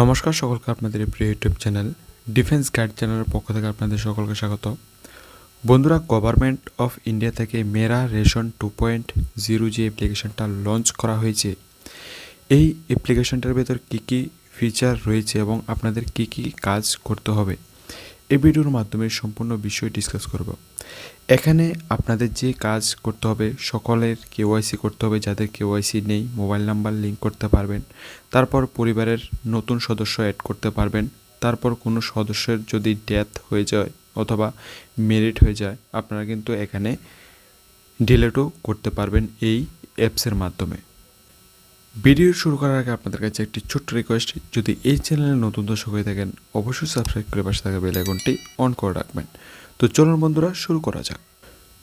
নমস্কার সকলকে আপনাদের প্রিয় ইউটিউব চ্যানেল ডিফেন্স গাইড চ্যানেলের পক্ষ থেকে আপনাদের সকলকে স্বাগত। বন্ধুরা, গভর্নমেন্ট অফ ইন্ডিয়া থেকে Mera ration two point zero যে অ্যাপ্লিকেশনটা লঞ্চ করা হয়েছে। এই অ্যাপ্লিকেশনটার ভেতর কী কী ফিচার রয়েছে এবং আপনাদের কী কী কাজ করতে হবে, এই ভিডিওর মাধ্যমে সম্পূর্ণ বিষয় ডিসকাস করব। এখানে আপনাদের যে কাজ করতে হবে, সকলের কেওয়াইসি করতে হবে, যাদের কেওয়াইসি নেই, মোবাইল নাম্বার লিংক করতে পারবেন। তারপর পরিবারের নতুন সদস্য অ্যাড করতে পারবেন। তারপর কোনো সদস্যের যদি ডেথ হয়ে যায় অথবা মেরিট হয়ে যায়, আপনারা কিন্তু এখানে ডিলেটও করতে পারবেন এই অ্যাপসের মাধ্যমে। ভিডিও শুরু করার আগে আপনাদের কাছে একটি ছোট্ট রিকোয়েস্ট যদি এই চ্যানেলে নতুন দর্শক হয়ে থাকেন, অবশ্যই সাবস্ক্রাইব করে পাশে থাকা বেল আইকনটি অন করে রাখবেন। তো চলুন বন্ধুরা, শুরু করা যাক।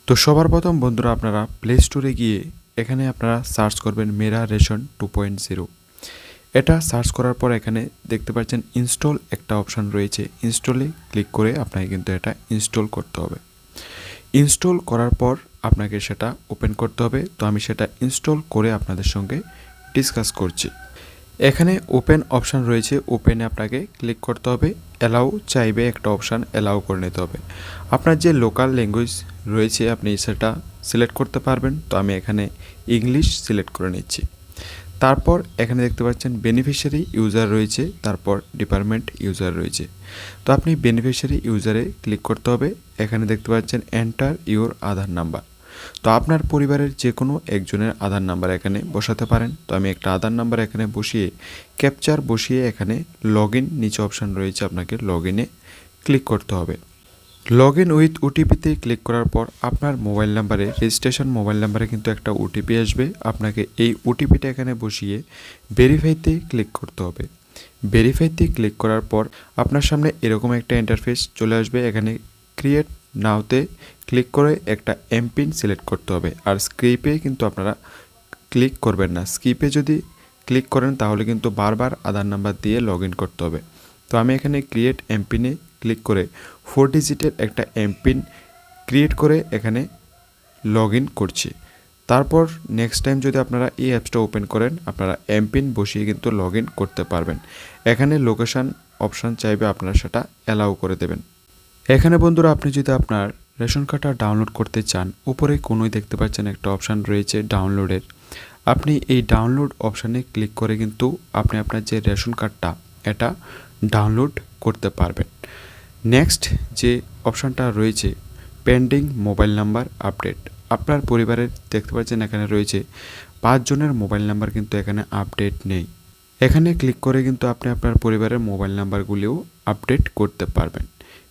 তো সবার প্রথম বন্ধুরা, আপনারা প্লে স্টোরে গিয়ে এখানে আপনারা সার্চ করবেন Mera ration two point zero. এটা সার্চ করার পর এখানে দেখতে পাচ্ছেন ইনস্টল একটা অপশান রয়েছে। ইনস্টলে ক্লিক করে আপনাকে কিন্তু এটা ইনস্টল করতে হবে। ইনস্টল করার পর আপনাকে সেটা ওপেন করতে হবে। তো আমি সেটা ইনস্টল করে আপনাদের সঙ্গে ডিসকাস করছি। এখানে ওপেন অপশান রয়েছে। ওপেনে আপনাকে ক্লিক করতে হবে। অ্যালাউ চাইবে একটা অপশান অ্যালাউ করে নিতে হবে। আপনার যে লোকাল ল্যাঙ্গুয়েজ রয়েছে, আপনি সেটা সিলেক্ট করতে পারবেন। তো আমি এখানে ইংলিশ সিলেক্ট করে নিচ্ছি। তারপর এখানে দেখতে পাচ্ছেন বেনিফিশিয়ারি ইউজার রয়েছে, তারপর ডিপার্টমেন্ট ইউজার রয়েছে। তো আপনি বেনিফিশিয়ারি ইউজারে ক্লিক করতে হবে। এখানে দেখতে পাচ্ছেন এন্টার ইউর আধার নাম্বার তো আপনার পরিবারের যে কোনো একজনের আধার নাম্বার এখানে বসাতে পারেন। তো আমি একটা আধার নাম্বার এখানে বসিয়ে, ক্যাপচার বসিয়ে এখানে লগ ইন নিচে অপশান রয়েছে আপনাকে লগ ইনে ক্লিক করতে হবে। লগ ইন উইথ ওটিপিতে ক্লিক করার পর আপনার মোবাইল নাম্বারে রেজিস্ট্রেশন মোবাইল নাম্বারে কিন্তু একটা ওটিপি আসবে। আপনাকে এই ওটিপিটা এখানে বসিয়ে ভেরিফাইতে ক্লিক করতে হবে। ভেরিফাইতে ক্লিক করার পর আপনার সামনে এরকম একটা ইন্টারফেস চলে আসবে। এখানে ক্রিয়েট নাওতে ক্লিক করে একটা এমপিন সিলেক্ট করতে হবে। আর স্ক্রিপে কিন্তু আপনারা ক্লিক করবেন না। স্কিপে যদি ক্লিক করেন তাহলে কিন্তু বারবার আধার নাম্বার দিয়ে লগ করতে হবে। তো আমি এখানে ক্রিয়েট এমপিনে ক্লিক করে ফোর ডিজিটের একটা এমপিন ক্রিয়েট করে এখানে লগ করছি। তারপর নেক্সট টাইম যদি আপনারা এই অ্যাপসটা ওপেন করেন, আপনারা এমপিন বসিয়ে কিন্তু লগ করতে পারবেন। এখানে লোকেশান অপশান চাইবে আপনারা সেটা অ্যালাউ করে দেবেন। এখানে বন্ধুরা আপনি যদি আপনার রেশন কার্ডটা ডাউনলোড করতে চান, উপরে কোনোই দেখতে পাচ্ছেন একটা অপশান রয়েছে ডাউনলোডের। আপনি এই ডাউনলোড অপশানে ক্লিক করে কিন্তু আপনি আপনার যে রেশন কার্ডটা, এটা ডাউনলোড করতে পারবেন। নেক্সট যে অপশানটা রয়েছে, পেন্ডিং মোবাইল নাম্বার আপডেট। আপনার পরিবারের দেখতে পাচ্ছেন এখানে রয়েছে পাঁচজনের মোবাইল নাম্বার কিন্তু এখানে আপডেট নেই। এখানে ক্লিক করে কিন্তু আপনি আপনার পরিবারের মোবাইল নাম্বারগুলিও আপডেট করতে পারবেন।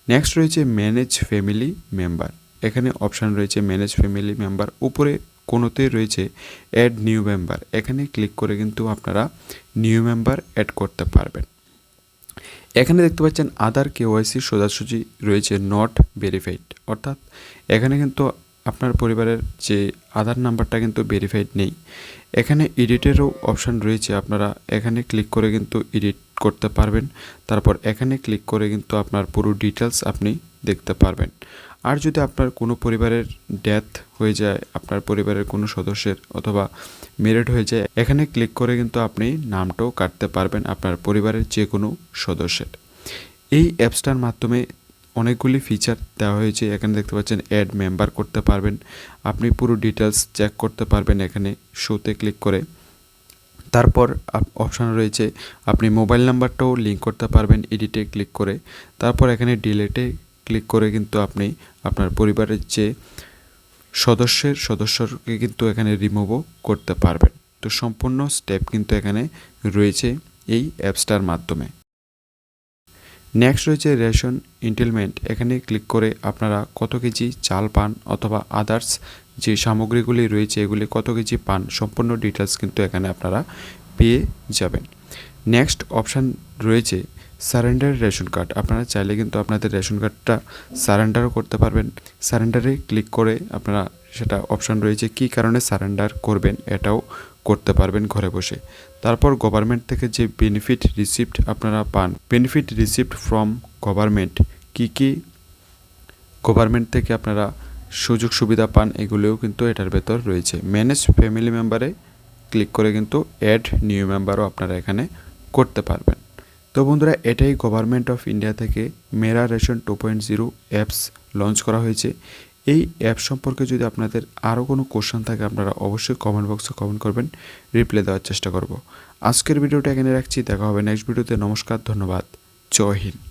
নেক্সট রয়েছে ম্যানেজ ফ্যামিলি মেম্বার এখানে অপশান রয়েছে ম্যানেজ ফ্যামিলি মেম্বার উপরে কোনোতে রয়েছে অ্যাড নিউ মেম্বার এখানে ক্লিক করে কিন্তু আপনারা নিউ মেম্বার অ্যাড করতে পারবেন। এখানে দেখতে পাচ্ছেন আধার কেওয়াইসি সোজাসুজি রয়েছে নট ভেরিফাইড অর্থাৎ এখানে কিন্তু আপনার পরিবারের যে আধার নাম্বারটা কিন্তু ভেরিফাইড নেই। এখানে এডিটেরও অপশান রয়েছে, আপনারা এখানে ক্লিক করে কিন্তু এডিট করতে পারবেন। তারপর এখানে ক্লিক করে কিন্তু আপনার পুরো ডিটেলস আপনি দেখতে পারবেন। আর যদি আপনার কোনো পরিবারের ডেথ হয়ে যায়, আপনার পরিবারের কোনো সদস্যের অথবা মেরিট হয়ে যায়, এখানে ক্লিক করে কিন্তু আপনি নামটাও কাটতে পারবেন আপনার পরিবারের যে কোনো সদস্যের। এই অ্যাপসটার মাধ্যমে অনেকগুলি ফিচার দেওয়া হয়েছে, এখানে দেখতে পাচ্ছেন অ্যাড মেম্বার করতে পারবেন। আপনি পুরো ডিটেলস চেক করতে পারবেন এখানে শোতে ক্লিক করে। তারপর অপশান রয়েছে, আপনি মোবাইল নাম্বারটাও লিঙ্ক করতে পারবেন এডিটে ক্লিক করে। তারপর এখানে ডিলেটে ক্লিক করে কিন্তু আপনি আপনার পরিবারের যে সদস্যের সদস্যকে কিন্তু এখানে রিমুভও করতে পারবেন। তো সম্পূর্ণ স্টেপ কিন্তু এখানে রয়েছে এই অ্যাপসটার মাধ্যমে। নেক্সট রয়েছে রেশন ইন্টেলমেন্ট এখানে ক্লিক করে আপনারা কত কেজি চাল পান অথবা আদার্স যে সামগ্রীগুলি রয়েছে এগুলি কত কেজি পান সম্পূর্ণ ডিটেলস কিন্তু এখানে আপনারা পেয়ে যাবেন। নেক্সট অপশান রয়েছে সারেন্ডার রেশন কার্ড আপনারা চাইলে কিন্তু আপনাদের রেশন কার্ডটা সারেন্ডারও করতে পারবেন। সারেন্ডারে ক্লিক করে আপনারা সেটা অপশান রয়েছে কী কারণে সারেন্ডার করবেন এটাও করতে পারবেন ঘরে বসে। তারপর গভর্নমেন্ট থেকে যে বেনিফিট রিসিপ্ট আপনারা পান বেনিফিট রিসিপ্ট ফ্রম গভর্নমেন্ট কী কী গভর্নমেন্ট থেকে আপনারা সুযোগ সুবিধা পান, এগুলোও কিন্তু এটার ভেতর রয়েছে। ম্যানেজ ফ্যামিলি মেম্বারে ক্লিক করে কিন্তু অ্যাড নিউ মেম্বারও আপনারা এখানে করতে পারবেন। তো বন্ধুরা, এটাই গভর্নমেন্ট অফ ইন্ডিয়া থেকে Mera ration two point zero apps launch করা হয়েছে। এই অ্যাপ সম্পর্কে যদি আপনাদের আরও কোনো কোশ্চেন থাকে, আপনারা অবশ্যই কমেন্ট বক্সে কমেন্ট করবেন রিপ্লাই দেওয়ার চেষ্টা করব। আজকের ভিডিওটা এখানে রাখছি, দেখা হবে নেক্সট ভিডিওতে নমস্কার, ধন্যবাদ, জয় হিন্দ।